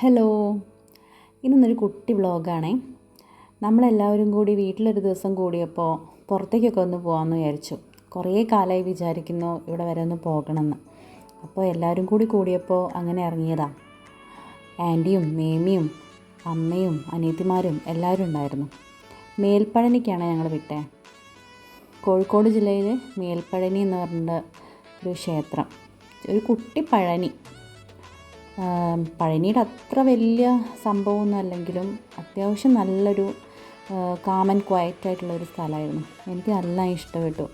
Hello. ഇന്നൊരു കുട്ടി വ്ളോഗാണേ. നമ്മളെല്ലാവരും കൂടി വീട്ടിലൊരു ദിവസം കൂടിയപ്പോൾ പുറത്തേക്കൊക്കെ ഒന്ന് പോകാമെന്ന് വിചാരിച്ചു. കുറേ കാലമായി വിചാരിക്കുന്നു ഇവിടെ വരെ ഒന്ന് പോകണമെന്ന്. അപ്പോൾ എല്ലാവരും കൂടി കൂടിയപ്പോൾ അങ്ങനെ ഇറങ്ങിയതാ. ആന്റിയും മേമിയും അമ്മയും അനിയത്തിമാരും എല്ലാവരും ഉണ്ടായിരുന്നു. മേൽപ്പഴനിക്കാണ് ഞങ്ങൾ വിട്ടേ. കോഴിക്കോട് ജില്ലയിൽ മേൽപ്പഴനി എന്ന് പറഞ്ഞ ഒരു ക്ഷേത്രം. ഒരു കുട്ടി പഴനി. പഴനിയുടെ അത്ര വലിയ സംഭവമൊന്നും അല്ലെങ്കിലും അത്യാവശ്യം നല്ലൊരു കാമൻ ക്വയറ്റ് ആയിട്ടുള്ള ഒരു സ്ഥലമായിരുന്നു. എനിക്ക് നല്ല ഇഷ്ടപ്പെട്ടു.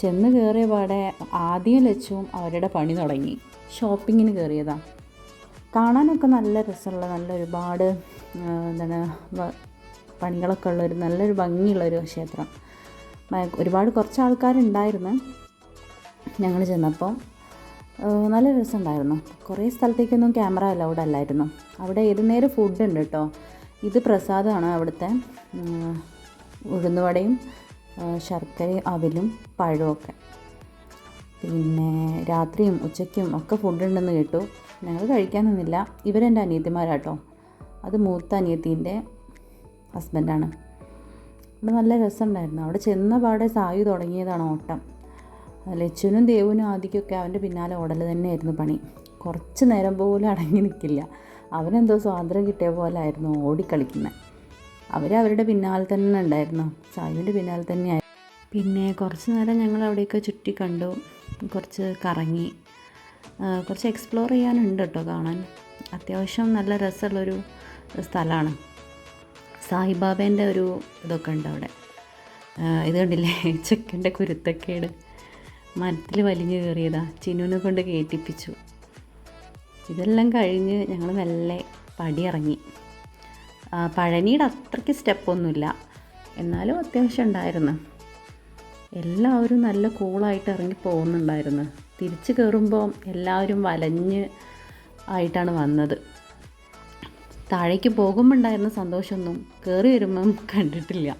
ചെന്ന് കയറിയ പാടെ ആദ്യം ലച്ചും അവരുടെ പണി തുടങ്ങി. ഷോപ്പിങ്ങിന് കയറിയതാണ് കാണാനൊക്കെ നല്ല രസമുള്ള നല്ല ഒരുപാട് എന്താണ് പണികളൊക്കെ ഉള്ളൊരു നല്ലൊരു ഭംഗിയുള്ളൊരു ക്ഷേത്രം. ഒരുപാട് കുറച്ച് ആൾക്കാരുണ്ടായിരുന്നു ഞങ്ങൾ ചെന്നപ്പോൾ നല്ല രസമുണ്ടായിരുന്നു. കുറേ സ്ഥലത്തേക്കൊന്നും ക്യാമറ അലൗഡ് അല്ലായിരുന്നു. അവിടെ ഏത് നേരം ഫുഡ് ഉണ്ട് കേട്ടോ ഇത് പ്രസാദമാണ് അവിടുത്തെ. ഉഴുന്നുവടയും ശർക്കരയും അവിലും പഴവും ഒക്കെ പിന്നെ രാത്രിയും ഉച്ചയ്ക്കും ഒക്കെ ഫുഡ് ഉണ്ടെന്ന് കേട്ടു. ഞങ്ങൾ കഴിക്കാനൊന്നുമില്ല ഇവരെന്റെ അനിയത്തിമാരാട്ടോ. അത് മൂത്ത അനിയത്തീന്റെ ഹസ്ബൻഡാണ് അവിടെ നല്ല രസമുണ്ടായിരുന്നു. അവിടെ ചെന്ന പാടെ സായു തുടങ്ങിയതാണ് ഓട്ടം. ലച്ചുനും ദേവുനും ആദിക്കൊക്കെ അവന്റെ പിന്നാലെ ഓടൽ തന്നെയായിരുന്നു പണി. കുറച്ച് നേരം പോലും അടങ്ങി നിൽക്കില്ല. അവനെന്തോ സ്വാതന്ത്ര്യം കിട്ടിയ പോലെ ആയിരുന്നു ഓടിക്കളിക്കുന്നത് അവർ അവരുടെ പിന്നാലെ തന്നെ ഉണ്ടായിരുന്നു. സായുവിന്റെ പിന്നാലെ തന്നെയായിരുന്നു പിന്നെ കുറച്ച് നേരം ഞങ്ങൾ അവിടെയൊക്കെ ചുറ്റി കണ്ടു. കുറച്ച് കറങ്ങി. കുറച്ച് എക്സ്പ്ലോർ ചെയ്യാനുണ്ട് കേട്ടോ കാണാൻ. അത്യാവശ്യം നല്ല രസമുള്ളൊരു സ്ഥലമാണ്. സായിബാബേന്റെ ഒരു ഇതൊക്കെ ഉണ്ട് അവിടെ. ഇത് കണ്ടില്ലേ? ചെക്കന്റെ കുരുത്തക്കേട്. മരത്തിൽ വലിഞ്ഞു കയറിയതാ ചിനുവിനെ കൊണ്ട് കയറ്റിപ്പിച്ചു ഇതെല്ലാം കഴിഞ്ഞ് ഞങ്ങൾ മെല്ലെ പടിയിറങ്ങി. പഴനിയുടെ അത്രയ്ക്ക് സ്റ്റെപ്പൊന്നുമില്ല. എന്നാലും അത്യാവശ്യം ഉണ്ടായിരുന്നു. എല്ലാവരും നല്ല കൂളായിട്ട് ഇറങ്ങി പോകുന്നുണ്ടായിരുന്നു. തിരിച്ചു കയറുമ്പോൾ എല്ലാവരും വലഞ്ഞ് ആയിട്ടാണ് വന്നത്. താഴേക്ക് പോകുമ്പോൾ ഉണ്ടായിരുന്ന സന്തോഷമൊന്നും കയറി വരുമ്പം കണ്ടിട്ടില്ല.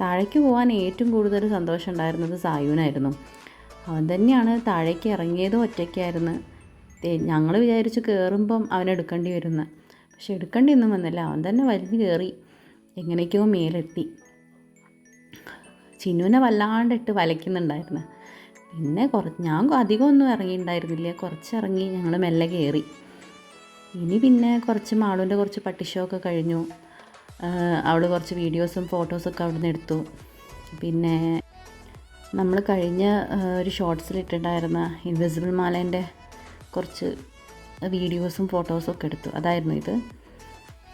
താഴേക്ക് പോകാൻ ഏറ്റവും കൂടുതൽ സന്തോഷം ഉണ്ടായിരുന്നത് സായുവിനായിരുന്നു. അവൻ തന്നെയാണ് താഴേക്ക് ഇറങ്ങിയതും ഒറ്റയ്ക്കായിരുന്നു. ഞങ്ങൾ വിചാരിച്ചു കയറുമ്പം അവൻ എടുക്കേണ്ടി വരുമെന്ന് പക്ഷെ എടുക്കേണ്ടി ഒന്നും വന്നില്ല. അവൻ തന്നെ വലിഞ്ഞ് കയറി എങ്ങനെയൊക്കെയോ മേലെത്തി. ചിന്നുവിനെ വല്ലാണ്ടിട്ട് വലയ്ക്കുന്നുണ്ടായിരുന്നു. പിന്നെ കുറച്ച് ഞാൻ അധികമൊന്നും ഇറങ്ങിയിട്ടുണ്ടായിരുന്നില്ല. കുറച്ച് ഇറങ്ങി ഞങ്ങൾ മെല്ലെ കയറി ഇനി പിന്നെ കുറച്ച് മാളുവിന്റെ കുറച്ച് പട്ടിഷോ ഒക്കെ കഴിഞ്ഞു. അവൾ കുറച്ച് വീഡിയോസും ഫോട്ടോസൊക്കെ അവിടെ നിന്ന് എടുത്തു. പിന്നെ നമ്മൾ കഴിഞ്ഞ ഒരു ഷോർട്സിൽ ഇട്ടിട്ടുണ്ടായിരുന്ന ഇൻവിസിബിൾ മാലേന്റെ കുറച്ച് വീഡിയോസും ഫോട്ടോസും ഒക്കെ എടുത്തു. അതായിരുന്നു ഇത്.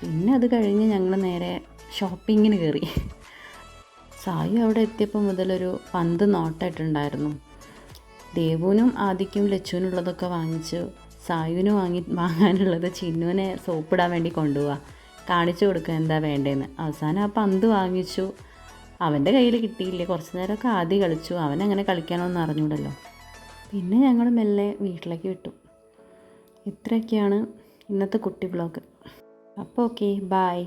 പിന്നെ അത് കഴിഞ്ഞ് ഞങ്ങൾ നേരെ ഷോപ്പിങ്ങിന് കയറി സായി അവിടെ എത്തിയപ്പോൾ മുതലൊരു പന്ത് നോട്ടായിട്ടുണ്ടായിരുന്നു. ദേവുവിനും ആദിക്കും ലച്ചുവിനുള്ളതൊക്കെ വാങ്ങിച്ചു സായുവിന് വാങ്ങി വാങ്ങാനുള്ളത് ചിന്നുവിനെ സോപ്പിടാൻ വേണ്ടി കൊണ്ടുപോവാ. കാണിച്ചു കൊടുക്കുക എന്താ വേണ്ടതെന്ന് അവസാനം ആ പന്ത് വാങ്ങിച്ചു. അവന്റെ കയ്യിൽ കിട്ടിയില്ല. കുറച്ച് നേരമൊക്കെ ആദ്യം കളിച്ചു. അവൻ അങ്ങനെ കളിക്കാനൊന്നും അറിഞ്ഞൂടല്ലോ. പിന്നെ ഞങ്ങൾ മെല്ലെ വീട്ടിലേക്ക് വിട്ടു. ഇത്രയൊക്കെയാണ് ഇന്നത്തെ കുട്ടി ബ്ലോഗ് അപ്പോൾ ഓക്കെ ബായ്